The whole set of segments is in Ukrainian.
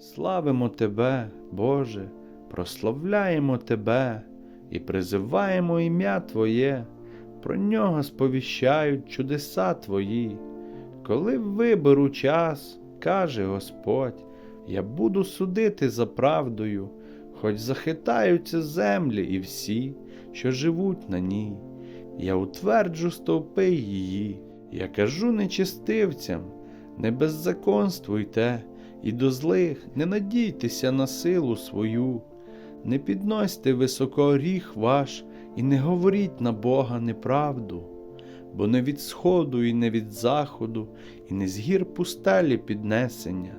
Славимо Тебе, Боже, прославляємо Тебе і призиваємо ім'я Твоє, про нього сповіщають чудеса Твої. Коли виберу час, каже Господь, я буду судити за правдою, хоч захитаються землі і всі, що живуть на ній. Я утверджу стовпи її, я кажу нечистивцям, не беззаконствуйте, і до злих не надійтеся на силу свою, не підносьте високо гріх ваш і не говоріть на Бога неправду, бо не від сходу і не від заходу, і не з гір пустелі піднесення,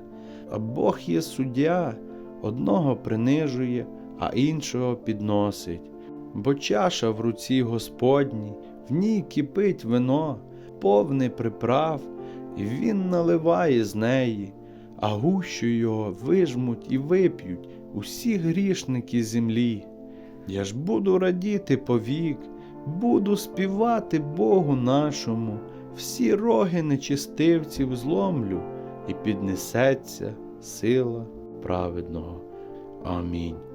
а Бог є суддя, одного принижує, а іншого підносить. Бо чаша в руці Господній, в ній кипить вино, повне приправ, і він наливає з неї, а гущу його вижмуть і вип'ють усі грішники землі. Я ж буду радіти повік, буду співати Богу нашому, всі роги нечистивців зломлю, і піднесеться сила праведного. Амінь.